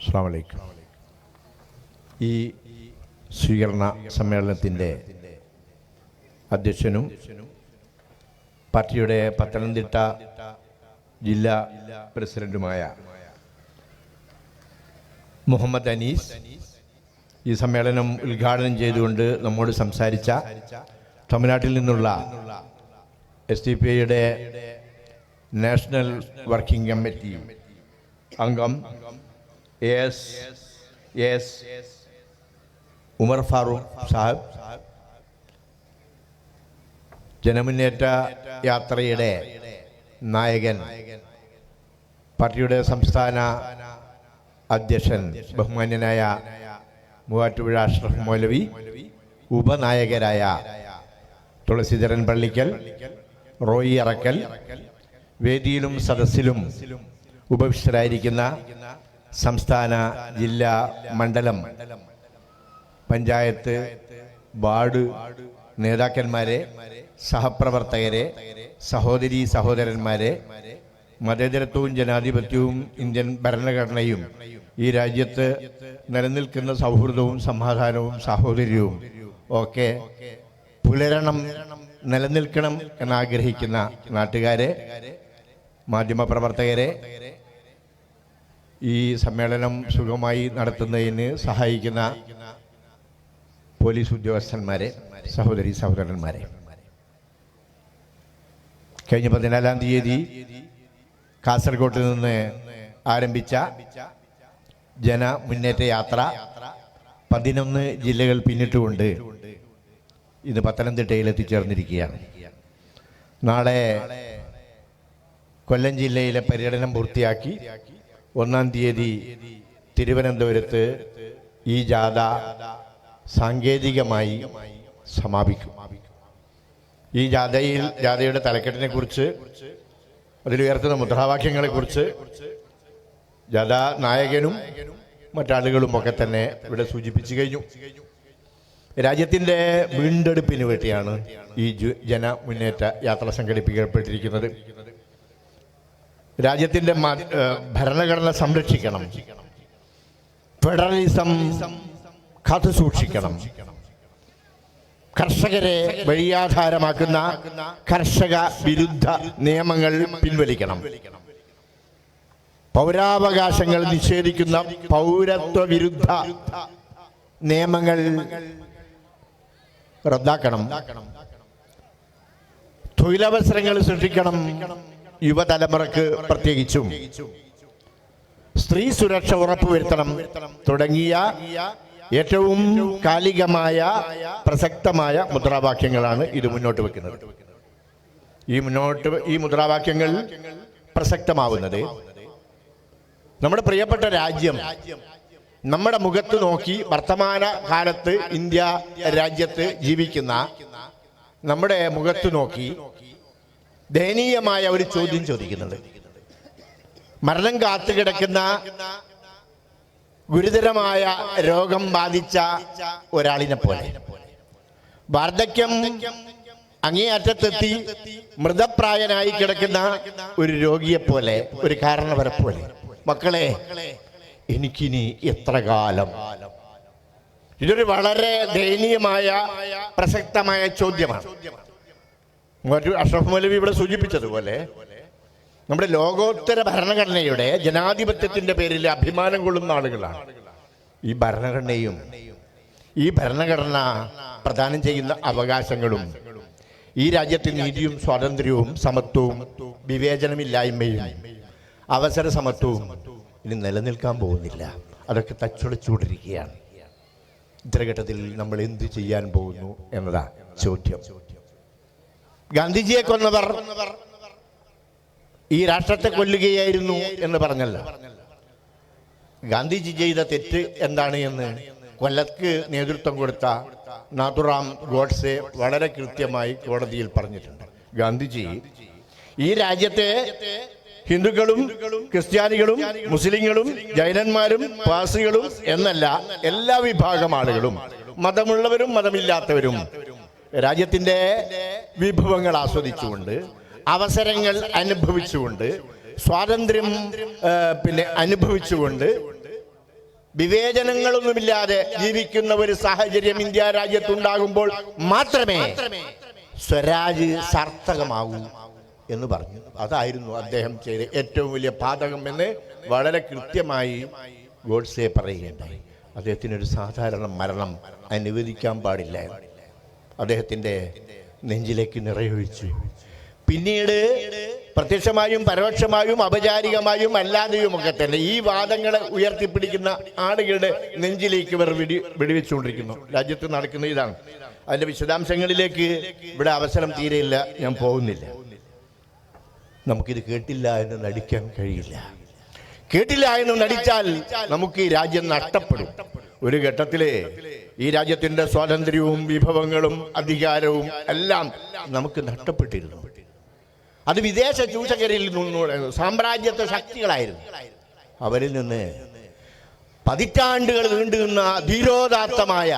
അസ്സാം വലൈക്കും ഈ സ്വീകരണ സമ്മേളനത്തിന്റെ അധ്യക്ഷനും പാർട്ടിയുടെ പത്തനംതിട്ട ജില്ലാ പ്രസിഡന്റുമായ മുഹമ്മദ് അനീസ് ഈ സമ്മേളനം ഉദ്ഘാടനം ചെയ്തുകൊണ്ട് നമ്മോട് സംസാരിച്ച തമിഴ്നാട്ടിൽ നിന്നുള്ള എസ് ഡി പി ഐയുടെ നാഷണൽ വർക്കിംഗ് കമ്മിറ്റി അംഗം എസ് എസ് ഉമർ ഫാറൂഖ് സാഹിബ് ജനമുന്നേറ്റ യാത്രയുടെ നായകൻ പാർട്ടിയുടെ സംസ്ഥാന അധ്യക്ഷൻ ബഹുമാന്യനായ മൂവാറ്റുപുഴ അഷ്റഫ് മൗലവി ഉപനായകരായ തുളസീധരൻ പള്ളിക്കൽ റോയി അറക്കൽ വേദിയിലും സദസ്സിലും ഉപവിഷ്ടരായിരിക്കുന്ന സംസ്ഥാന ജില്ലാ മണ്ഡലം. പഞ്ചായത്ത് വാർഡ് നേതാക്കന്മാരെ സഹപ്രവർത്തകരെ സഹോദരി സഹോദരന്മാരെ മതേതരത്വവും ജനാധിപത്യവും ഇന്ത്യൻ ഭരണഘടനയും ഈ രാജ്യത്ത് നിലനിൽക്കുന്ന സൗഹൃദവും സമാധാനവും സാഹോദര്യവും ഒക്കെ പുലരണം നിലനിൽക്കണം എന്നാഗ്രഹിക്കുന്ന നാട്ടുകാരെ മാധ്യമപ്രവർത്തകരെ ഈ സമ്മേളനം സുഖമായി നടത്തുന്നതിന് സഹായിക്കുന്ന പോലീസ് ഉദ്യോഗസ്ഥന്മാരെ സഹോദരി സഹോദരന്മാരെ. കഴിഞ്ഞ പതിനാലാം തീയതി കാസർഗോട്ട് നിന്ന് ആരംഭിച്ച ജന മുന്നേറ്റ യാത്ര പതിനൊന്ന് ജില്ലകൾ പിന്നിട്ടുകൊണ്ട് ഇന്ന് പത്തനംതിട്ടയിൽ എത്തിച്ചേർന്നിരിക്കുകയാണ്. നാളെ കൊല്ലം ജില്ലയിലെ പര്യടനം പൂർത്തിയാക്കി ഒന്നാം തീയതി തിരുവനന്തപുരത്ത് ഈ ജാഥ സാങ്കേതികമായി സമാപിക്കും. ഈ ജാഥയിൽ ജാഥയുടെ തലക്കെട്ടിനെ കുറിച്ച് അതിലുയർത്തുന്ന മുദ്രാവാക്യങ്ങളെ കുറിച്ച് ജാഥ നായകനും മറ്റാളുകളും ഒക്കെ തന്നെ ഇവിടെ സൂചിപ്പിച്ചു കഴിഞ്ഞു. രാജ്യത്തിന്റെ വീണ്ടെടുപ്പിന് വേണ്ടിയാണ് ഈ ജന മുന്നേറ്റ യാത്ര സംഘടിപ്പിക്കപ്പെട്ടിരിക്കുന്നത്. ഏഹ് ഭരണഘടന സംരക്ഷിക്കണം. ഫെഡറലിസം കാത്തു സൂക്ഷിക്കണം. കർഷകരെ വഴിയാധാരമാക്കുന്ന കർഷക വിരുദ്ധ നിയമങ്ങൾ പിൻവലിക്കണം. പൗരാവകാശങ്ങൾ നിഷേധിക്കുന്ന പൗരത്വ വിരുദ്ധ നിയമങ്ങൾ റദ്ദാക്കണം. തൊഴിലവസരങ്ങൾ സൃഷ്ടിക്കണം. യുവതലമുറക്ക് പ്രത്യേകിച്ചും. സ്ത്രീ സുരക്ഷ ഉറപ്പുവരുത്തണം തുടങ്ങിയ ഏറ്റവും കാലികമായ പ്രസക്തമായ മുദ്രാവാക്യങ്ങളാണ് ഇത് മുന്നോട്ട് വെക്കുന്നത്. ഈ മുന്നോട്ട് ഈ മുദ്രാവാക്യങ്ങൾ പ്രസക്തമാവുന്നത് നമ്മുടെ പ്രിയപ്പെട്ട രാജ്യം നമ്മുടെ മുഖത്ത് നോക്കി വർത്തമാന കാലത്ത് ഇന്ത്യ രാജ്യത്ത് ജീവിക്കുന്ന നമ്മുടെ മുഖത്ത് നോക്കി ദയനീയമായ ഒരു ചോദ്യം ചോദിക്കുന്നത്. മരണം കാത്തു കിടക്കുന്ന ഗുരുതരമായ രോഗം ബാധിച്ച ഒരാളിനെ പോലെ. വാർദ്ധക്യം അങ്ങേയറ്റത്തെത്തി മൃതപ്രായനായി കിടക്കുന്ന ഒരു രോഗിയെ പോലെ ഒരു കാരണവരെ പോലെ. മക്കളെ എനിക്കിനി എത്ര കാലം? ഇതൊരു വളരെ ദയനീയമായ പ്രസക്തമായ ചോദ്യമാണ്. മറ്റു അഷ്റഫ് മൗലവി ഇവിടെ സൂചിപ്പിച്ചതുപോലെ നമ്മുടെ ലോകോത്തര ഭരണഘടനയുടെ ജനാധിപത്യത്തിന്റെ പേരിൽ അഭിമാനം കൊള്ളുന്ന ആളുകളാണ്. ഈ ഭരണഘടനയും ഈ ഭരണഘടന പ്രദാനം ചെയ്യുന്ന അവകാശങ്ങളും ഈ രാജ്യത്തെ നീതിയും സ്വാതന്ത്ര്യവും സമത്വവും വിവേചനമില്ലായ്മയും അവസര സമത്വവും ഇനി നിലനിൽക്കാൻ പോകുന്നില്ല. അതൊക്കെ തച്ചുടച്ചുകൊണ്ടിരിക്കുകയാണ് ഇത്തരഘട്ടത്തിൽ നമ്മൾ എന്ത് ചെയ്യാൻ പോകുന്നു എന്നതാ ചോദ്യം. ഗാന്ധിജിയെ കൊന്നവർ ഈ രാഷ്ട്രത്തെ കൊല്ലുകയായിരുന്നു എന്ന് പറഞ്ഞല്ല. ഗാന്ധിജി ചെയ്ത തെറ്റ് എന്താണ് എന്ന് കൊല്ലക്ക് നേതൃത്വം കൊടുത്ത നാഥുറാം ഗോഡ്സെ വളരെ കൃത്യമായി കോടതിയിൽ പറഞ്ഞിട്ടുണ്ട്. ഗാന്ധിജി ഈ രാജ്യത്തെ ഹിന്ദുക്കളും ക്രിസ്ത്യാനികളും മുസ്ലിങ്ങളും ജൈനന്മാരും പാസികളും എന്നല്ല എല്ലാ വിഭാഗം ആളുകളും മതമുള്ളവരും മതമില്ലാത്തവരും രാജ്യത്തിന്റെ വിഭവങ്ങൾ ആസ്വദിച്ചുകൊണ്ട് അവസരങ്ങൾ അനുഭവിച്ചുകൊണ്ട് സ്വാതന്ത്ര്യം പിന്നെ അനുഭവിച്ചുകൊണ്ട് വിവേചനങ്ങളൊന്നുമില്ലാതെ ജീവിക്കുന്ന ഒരു സാഹചര്യം ഇന്ത്യ രാജ്യത്തുണ്ടാകുമ്പോൾ മാത്രമേ സ്വരാജ് സാർത്ഥകമാകൂ എന്ന് പറഞ്ഞു. അതായിരുന്നു അദ്ദേഹം ചെയ്ത ഏറ്റവും വലിയ പാതകം എന്ന് വളരെ കൃത്യമായി ഗോഡ്സെ പറയുകയുണ്ടായി. അദ്ദേഹത്തിനൊരു സാധാരണ മരണം അനുവദിക്കാൻ പാടില്ല. അദ്ദേഹത്തിന്റെ നെഞ്ചിലേക്ക് നിറയൊഴിച്ചു. പിന്നീട് പ്രത്യക്ഷമായും പരോക്ഷമായും അപചാരികമായും അല്ലാതെയുമൊക്കെ തന്നെ ഈ വാദങ്ങളെ ഉയർത്തിപ്പിടിക്കുന്ന ആളുകളുടെ നെഞ്ചിലേക്ക് ഇവർ വെടി വെടിവെച്ചുകൊണ്ടിരിക്കുന്നു. രാജ്യത്ത് നടക്കുന്ന ഇതാണ്. അതിന്റെ വിശദാംശങ്ങളിലേക്ക് ഇവിടെ അവസരം തീരെയില്ല. ഞാൻ പോകുന്നില്ല. നമുക്കിത് കേട്ടില്ല എന്ന് നടിക്കാൻ കഴിയില്ല. കേട്ടില്ല എന്ന് നടിച്ചാൽ നമുക്ക് ഈ രാജ്യം നഷ്ടപ്പെടും. ഒരു ഘട്ടത്തിൽ ഈ രാജ്യത്തിന്റെ സ്വാതന്ത്ര്യവും വിഭവങ്ങളും അധികാരവും എല്ലാം നമുക്ക് നഷ്ടപ്പെട്ടിരുന്നു. അത് വിദേശ ചൂഷകരിൽ നിന്നുള്ള സാമ്രാജ്യത്വ ശക്തികളായിരുന്നു. അവരിൽ നിന്ന് പതിറ്റാണ്ടുകൾ നീണ്ടുനിന്ന ധീരോദാത്തമായ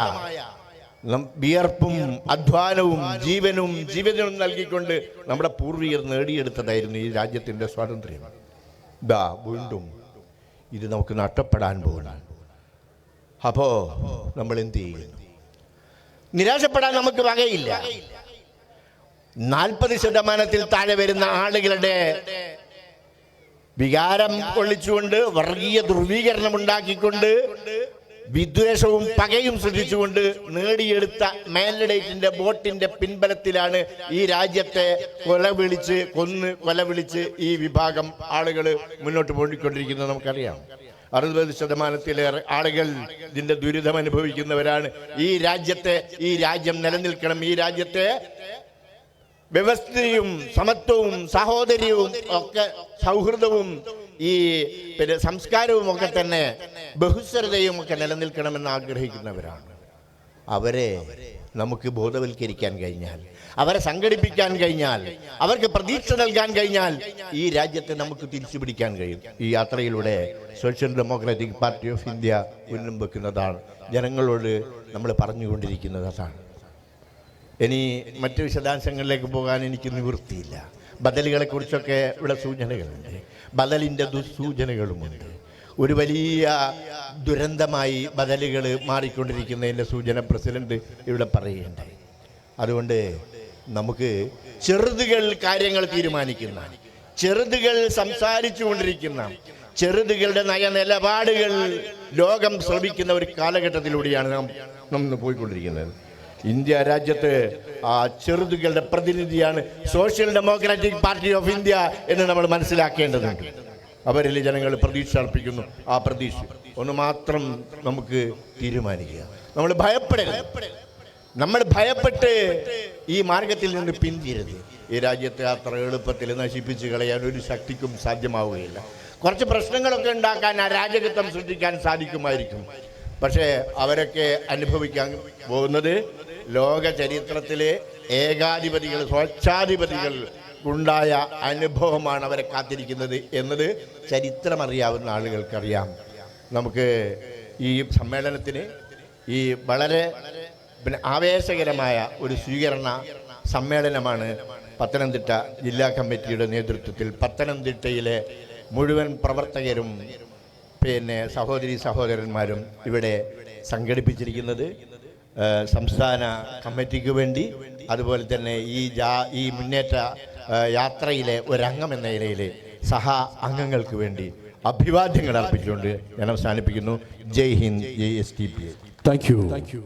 വിയർപ്പും അധ്വാനവും ജീവനും ജീവിതവും നൽകിക്കൊണ്ട് നമ്മുടെ പൂർവികർ നേടിയെടുത്തതായിരുന്നു ഈ രാജ്യത്തിന്റെ സ്വാതന്ത്ര്യം. ദാ വീണ്ടും ഇത് നമുക്ക് നഷ്ടപ്പെടാൻ പോകുന്നു. അപ്പോ നമ്മൾ എന്ത് ചെയ്യുന്നു നിരാശപ്പെടാൻ നമുക്ക് വകയില്ല. നാൽപ്പത് ശതമാനത്തിൽ താഴെ വരുന്ന ആളുകളുടെ വികാരം കൊള്ളിച്ചുകൊണ്ട് വർഗീയ ധ്രുവീകരണം ഉണ്ടാക്കിക്കൊണ്ട് വിദ്വേഷവും പകയും സൃഷ്ടിച്ചുകൊണ്ട് നേടിയെടുത്ത മേലഡേറ്റിന്റെ ബോട്ടിന്റെ പിൻബലത്തിലാണ് ഈ രാജ്യത്തെ കൊല വിളിച്ച് കൊന്ന് കൊല വിളിച്ച് ഈ വിഭാഗം ആളുകൾ മുന്നോട്ട് പോയിക്കൊണ്ടിരിക്കുന്നത് നമുക്കറിയാം. അറുപത് ശതമാനത്തിലേറെ ആളുകൾ ഇതിന്റെ ദുരിതം അനുഭവിക്കുന്നവരാണ്. ഈ രാജ്യത്തെ ഈ രാജ്യം നിലനിൽക്കണം. ഈ രാജ്യത്തെ വ്യവസ്ഥയും സമത്വവും സഹോദര്യവും ഒക്കെ സൗഹൃദവും ഈ പിന്നെ സംസ്കാരവും ഒക്കെ തന്നെ ബഹുസ്വരതയും ഒക്കെ നിലനിൽക്കണമെന്ന് ആഗ്രഹിക്കുന്നവരാണ്. അവരെ നമുക്ക് ബോധവൽക്കരിക്കാൻ കഴിഞ്ഞാൽ അവരെ സംഘടിപ്പിക്കാൻ കഴിഞ്ഞാൽ അവർക്ക് പ്രതീക്ഷ നൽകാൻ കഴിഞ്ഞാൽ ഈ രാജ്യത്തെ നമുക്ക് തിരിച്ചു പിടിക്കാൻ കഴിയും. ഈ യാത്രയിലൂടെ social democratic party of India ഉന്നം വെക്കുന്നതാണ്. ജനങ്ങളോട് നമ്മൾ പറഞ്ഞുകൊണ്ടിരിക്കുന്നത് അതാണ്. ഇനി മറ്റു വിശദാംശങ്ങളിലേക്ക് പോകാൻ എനിക്ക് നിവൃത്തിയില്ല. ബദലുകളെക്കുറിച്ചൊക്കെ ഇവിടെ സൂചനകളുണ്ട്. ബദലിന്റെ ദുസ്സൂചനകളുമുണ്ട് ഒരു വലിയ ദുരന്തമായി ബദലുകൾ മാറിക്കൊണ്ടിരിക്കുന്നതിന്റെ സൂചന പ്രസിഡന്റ് ഇവിടെ പറയുകയുണ്ടായി. അതുകൊണ്ട് നമുക്ക് ചെറുതുകൾ കാര്യങ്ങൾ തീരുമാനിക്കുന്ന ചെറുതുകൾ സംസാരിച്ചു കൊണ്ടിരിക്കുന്ന ചെറുതുകളുടെ നയനിലപാടുകൾ ലോകം ശ്രമിക്കുന്ന ഒരു കാലഘട്ടത്തിലൂടെയാണ് നാം നമ്മൾ പോയിക്കൊണ്ടിരിക്കുന്നത്. ഇന്ത്യ രാജ്യത്ത് ആ ചെറുതുകളുടെ പ്രതിനിധിയാണ് social democratic party of India എന്ന് നമ്മൾ മനസ്സിലാക്കേണ്ടതുണ്ട്. അവരിൽ ജനങ്ങൾ പ്രതീക്ഷ അർപ്പിക്കുന്നു. ആ പ്രതീക്ഷ. ഒന്ന് മാത്രം നമുക്ക് തീരുമാനിക്കുക. നമ്മൾ ഭയപ്പെടുക നമ്മൾ ഭയപ്പെട്ട് ഈ മാർഗത്തിൽ നിന്ന് പിന്തിരരുത്. ഈ രാജ്യത്തെ അത്ര എളുപ്പത്തിൽ നശിപ്പിച്ച് കളയാൻ ഒരു ശക്തിക്കും സാധ്യമാവുകയില്ല. കുറച്ച് പ്രശ്നങ്ങളൊക്കെ ഉണ്ടാക്കാൻ ആ അരാജകത്വം സൃഷ്ടിക്കാൻ സാധിക്കുമായിരിക്കും. പക്ഷേ അവരൊക്കെ അനുഭവിക്കാൻ പോകുന്നത് ലോക ചരിത്രത്തിലെ ഏകാധിപതികൾ സ്വച്ഛാധിപതികൾ ഉണ്ടായ അനുഭവമാണ് അവരെ കാത്തിരിക്കുന്നത് എന്നത് ചരിത്രമറിയാവുന്ന ആളുകൾക്കറിയാം. നമുക്ക് ഈ സമ്മേളനത്തിന് ഈ വളരെ ആവേശകരമായ ഒരു സ്വീകരണ സമ്മേളനമാണ് പത്തനംതിട്ട ജില്ലാ കമ്മിറ്റിയുടെ നേതൃത്വത്തിൽ പത്തനംതിട്ടയിലെ മുഴുവൻ പ്രവർത്തകരും പിന്നെ സഹോദരി സഹോദരന്മാരും ഇവിടെ സംഘടിപ്പിച്ചിരിക്കുന്നത് സംസ്ഥാന കമ്മിറ്റിക്ക് വേണ്ടി അതുപോലെ തന്നെ ഈ ജാ ഈ മുന്നേറ്റ യാത്രയിലെ ഒരംഗം എന്ന നിലയിൽ സഹ അംഗങ്ങൾക്ക് വേണ്ടി അഭിവാദ്യങ്ങൾ അർപ്പിച്ചുകൊണ്ട് ഞാൻ അവസാനിപ്പിക്കുന്നു. Jai Hind Jai S T P thank you thank you.